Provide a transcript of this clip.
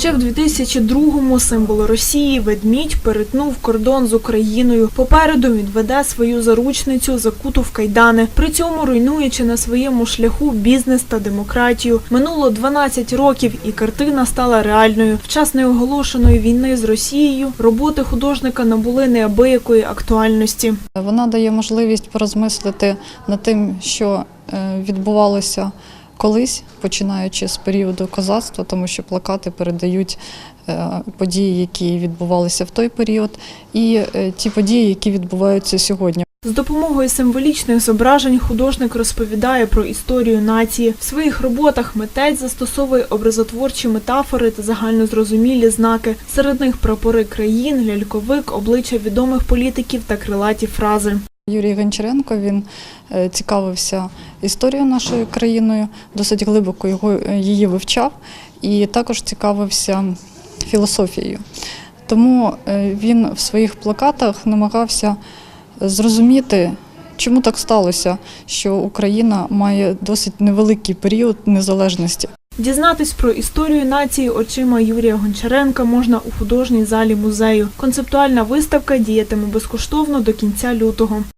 Ще в 2002-му символ Росії ведмідь перетнув кордон з Україною. Попереду він веде свою заручницю, закуту в кайдани, при цьому руйнуючи на своєму шляху бізнес та демократію. Минуло 12 років, і картина стала реальною. В час неоголошеної війни з Росією роботи художника набули неабиякої актуальності. Вона дає можливість порозмислити над тим, що е, відбувалося колись, починаючи з періоду козацтва, тому що плакати передають е, події, які відбувалися в той період, і е, ті події, які відбуваються сьогодні. З допомогою символічних зображень художник розповідає про історію нації. В своїх роботах митець застосовує образотворчі метафори та загальнозрозумілі знаки. Серед них прапори країн, ляльковик, обличчя відомих політиків та крилаті фрази. Юрій Гончаренко він е, цікавився історією нашої країною, досить глибоко його, е, її вивчав і також цікавився філософією. Тому е, він в своїх плакатах намагався зрозуміти, чому так сталося, що Україна має досить невеликий період незалежності. Дізнатись про історію нації очима Юрія Гончаренка можна у художній залі музею. Концептуальна виставка діятиме безкоштовно до кінця лютого.